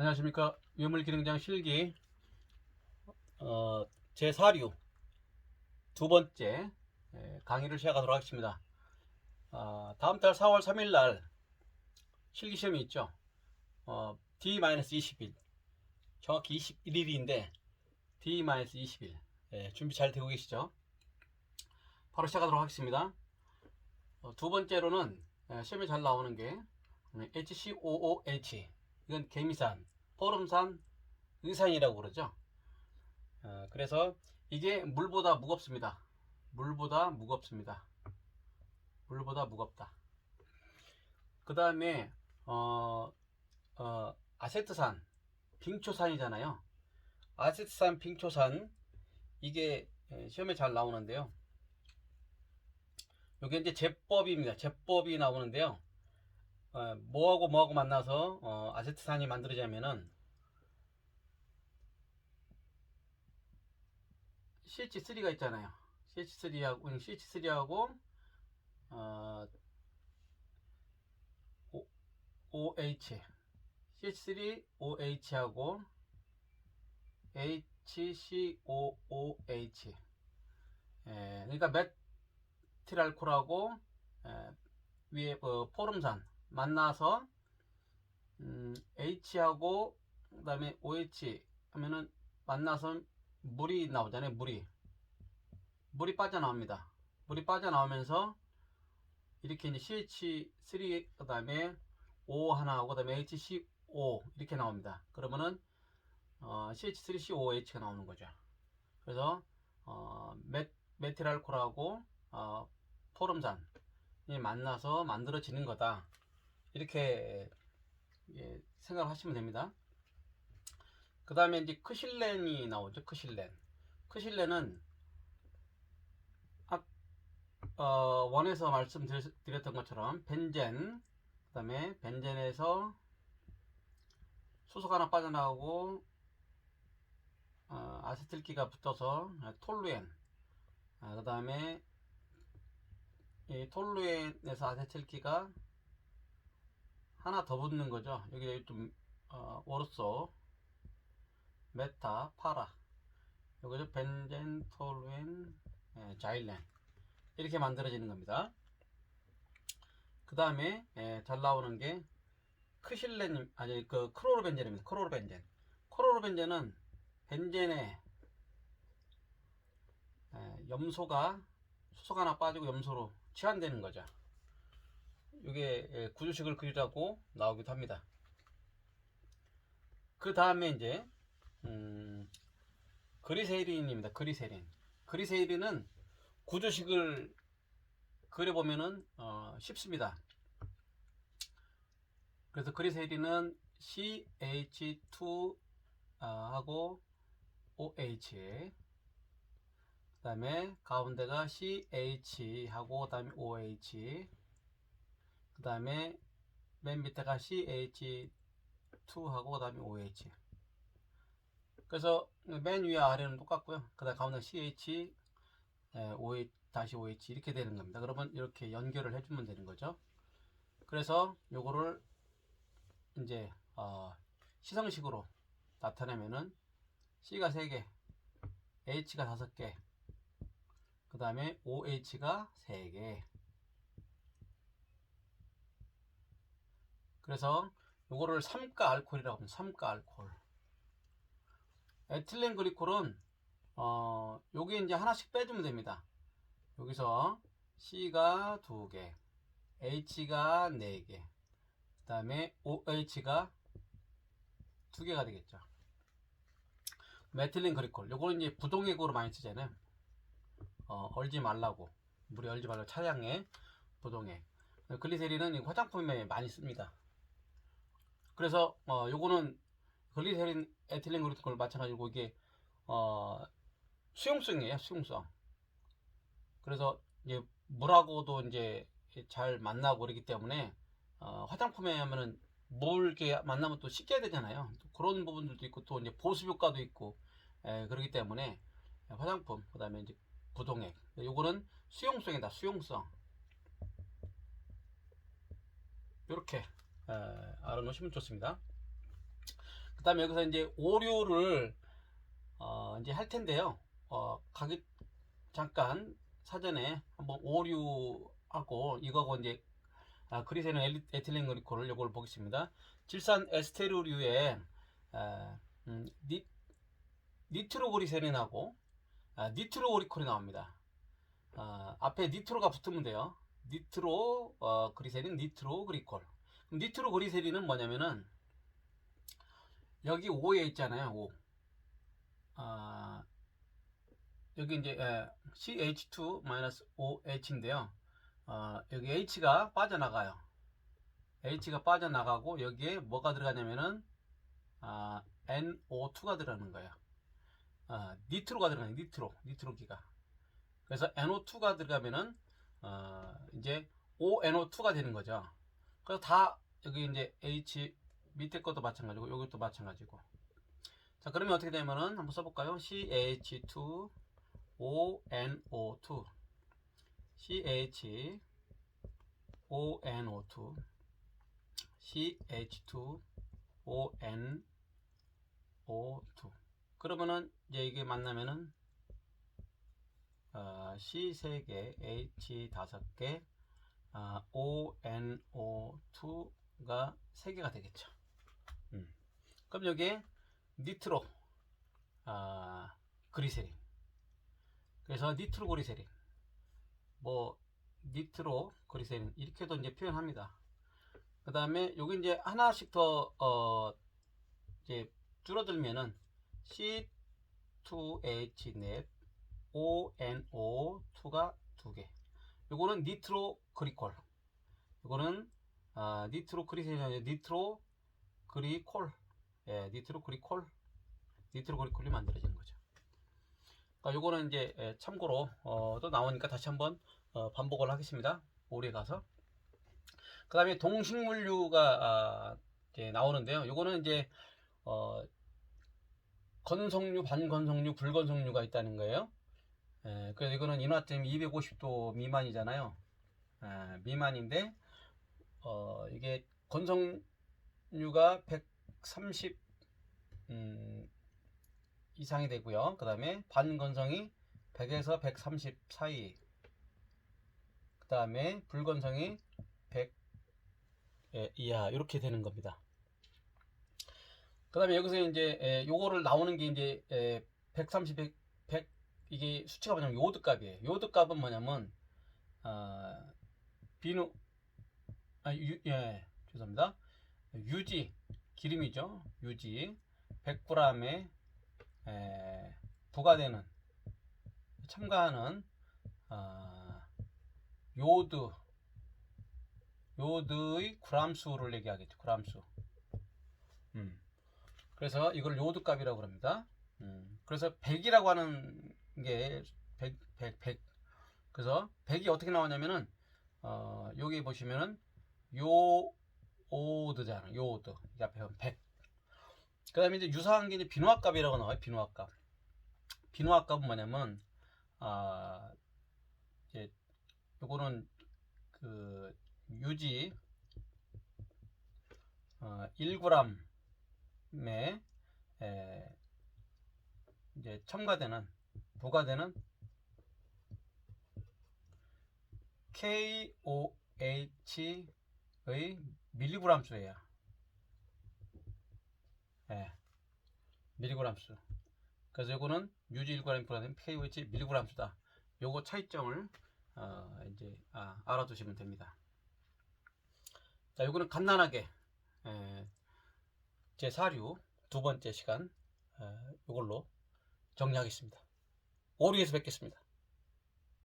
안녕하십니까. 유물기능장 실기 어, 제4류 두 번째 예, 강의를 시작하도록 하겠습니다. 아, 다음 달 4월 3일 날 실기 시험이 있죠. 어, D-20일. 정확히 21일인데 D-20일. 예, 준비 잘 되고 계시죠? 바로 시작하도록 하겠습니다. 어, 두 번째로는 예, 시험에 잘 나오는 게 HCOOH 이건 개미산, 포름산, 의산이라고 그러죠. 어, 그래서 이게 물보다 무겁습니다. 물보다 무겁습니다. 물보다 무겁다. 그 다음에 어, 어, 아세트산, 빙초산이잖아요. 아세트산, 빙초산 이게 예, 시험에 잘 나오는데요. 이게 이제 제법입니다. 제법이 나오는데요. 어, 뭐하고 뭐하고 만나서 어, 아세트 산이 만들어지냐면은 CH3가 있잖아요. CH3하고 CH3하고 어, OH CH3 OH하고 HCOOH 예, 그러니까 메틸알코올하고 예, 위에 어, 포름산 만나서 음, H하고 그 다음에 OH 하면은 만나서 물이 나오잖아요. 물이 물이 빠져나옵니다. 물이 빠져나오면서 이렇게 이제 CH3 그 다음에 O 하나하고 그 다음에 HCO 이렇게 나옵니다. 그러면은 어, CH3COOH가 나오는 거죠. 그래서 어, 메, 메틸알코올하고 어, 포름산 이 만나서 만들어지는 거다. 이렇게 예, 생각하시면 됩니다. 그 다음에 이제 크실렌이 나오죠. 크실렌. 크실렌은 아, 어, 원에서 말씀드렸던 것처럼 벤젠, 그 다음에 벤젠에서 수소가 하나 빠져나오고 어, 아세틸기가 붙어서 톨루엔, 아, 그 다음에 이 톨루엔에서 아세틸기가 하나 더 붙는 거죠. 여기 좀 어, 오르소, 메타, 파라. 요거죠. 벤젠, 톨루엔, 예, 자일렌. 이렇게 만들어지는 겁니다. 그 다음에 예, 잘 나오는 게 크실렌, 아니 그 크로로벤젠입니다. 크로로벤젠. 크로로벤젠은 벤젠에 예, 염소가 수소가 하나 빠지고 염소로 치환되는 거죠. 이게 예, 구조식을 그리라고 나오기도 합니다. 그 다음에 이제 음, 그리세린입니다. 그리세린. 그리세린은 구조식을 그려보면은 어, 쉽습니다. 그래서 그리세린은 CH2 아, 하고 OH 그 다음에 가운데가 CH 하고 그 다음에 OH 그 다음에 맨 밑에가 CH2 하고 그 다음에 OH 그래서 맨 위와 아래는 똑같고요. 그 다음 가운데 CH OH 다시 OH 이렇게 되는 겁니다. 그러면 이렇게 연결을 해주면 되는 거죠. 그래서 요거를 이제 어, 시성식으로 나타내면은 C가 3개 H가 5개 그 다음에 OH가 3개. 그래서 요거를 삼가 알코올이라고 합니다. 삼가 알코올. 에틸렌 그리콜은 어, 요게 이제 하나씩 빼주면 됩니다. 여기서 C가 2개, H가 4개, 그 다음에 OH가 2개가 되겠죠. 메틸렌 그리콜. 요거는 이제 부동액으로 많이 쓰잖아요. 어, 얼지 말라고 물이 얼지 말라고 차량에 부동액 글리세린은 화장품에 많이 씁니다 그래서 어, 요거는 글리세린 에틸렌 그리콜 마찬가지고 이게 어, 수용성이에요 수용성 그래서 이제 물하고도 이제 잘 만나고 그러기 때문에 어, 화장품에 하면은 물 이렇게 만나면 또 씻겨야 되잖아요 또 그런 부분들도 있고 또 이제 보습 효과도 있고 에, 그렇기 때문에 화장품 그 다음에 이제 부동액. 요거는 수용성이다. 수용성. 이렇게 알아놓으시면 좋습니다. 그 다음에 여기서 이제 오류를 어, 이제 할 텐데요. 어, 가기 잠깐 사전에 한번 오류하고 이거하고 이제 아, 그리세는 에틸렌 그리콜을 요걸 보겠습니다. 질산 에스테르류의 아, 음, 니, 니트로그리세린하고 아, 니트로그리콜이 나옵니다. 아, 앞에 니트로가 붙으면 돼요. 니트로 어, 그리세린, 니트로 그리콜. 니트로 그리세린은 뭐냐면은 여기 5에 있잖아요. 5. 아, 여기 이제 에, CH2-OH인데요. 어, 여기 H가 빠져나가요. H가 빠져나가고 여기에 뭐가 들어가냐면은 아, NO2가 들어가는 거예요. 아, 니트로가 들어가요. 니트로, 니트로기가. 그래서 NO2가 들어가면은 어, 이제 ONO2가 되는 거죠. 그래서 다 여기 이제 H 밑에 것도 마찬가지고 여기도 마찬가지고. 자 그러면 어떻게 되면은 한번 써볼까요? CH2 ONO2 CH ONO2 CH2 ONO2 그러면은 이제 이게 만나면은 어, C 3개, H 5개, 아, ONO2가 3개가 되겠죠. 음. 그럼 여기에 니트로, 아, 그리세린. 그래서 니트로 그리세린. 뭐, 니트로 그리세린. 이렇게도 이제 표현합니다. 그 다음에 여기 이제 하나씩 더, 어, 이제 줄어들면은 C2H 넷, ONO2가 두 개. 요거는 니트로 그리콜. 요거는 아, 니트로 아니라 니트로 그리콜. 예, 니트로 그리콜. 니트로 그리콜이 만들어진 거죠. 그러니까 요거는 이제 예, 참고로 어, 또 나오니까 다시 한번 어, 반복을 하겠습니다. 오래 가서. 그다음에 동식물류가 아, 이제 나오는데요. 요거는 이제 어, 건성류, 반건성류, 불건성류가 있다는 거예요. 예, 그래서 이거는 인화점이 250도 미만이잖아요. 예, 미만인데, 어, 이게 건성류가 130, 음, 이상이 되고요. 그 다음에 반건성이 100에서 130 사이. 그 다음에 불건성이 100 예, 이하, 이렇게 되는 겁니다. 그 다음에 여기서 이제, 예, 요거를 나오는 게 이제, 예, 130, 100, 100 이게 수치가 뭐냐면 요드 값이에요. 요드 값은 뭐냐면 아, 비누 아, 유, 예, 죄송합니다. 유지 기름이죠. 유지 100g에 에, 부과되는 첨가하는 아, 요드 요드의 그람수를 얘기하겠죠. 그람수. 음. 그래서 이걸 요드 값이라고 합니다. 음. 그래서 100이라고 하는 게 100, 100, 100. 그래서 100이 어떻게 나오냐면은 어, 여기 보시면은 요오드잖아. 요오드. 이 앞에 100. 그 다음에 이제 유사한 게 이제 비누화값이라고 나와요. 비누화값. 비누화값은 뭐냐면 아 이제 요거는 그 유지 어, 1g에 에, 이제 첨가되는 부과되는 KOH 의 밀리그램 수예요. 예. 밀리그램 수. 그래서 요거는 유지 1g 부과된 KOH 밀리그램 수다. 요거 차이점을 어, 이제 아, 알아두시면 됩니다. 자, 요거는 간단하게 에, 제 사류 두 번째 시간 에, 요걸로 정리하겠습니다. 오리에서 뵙겠습니다.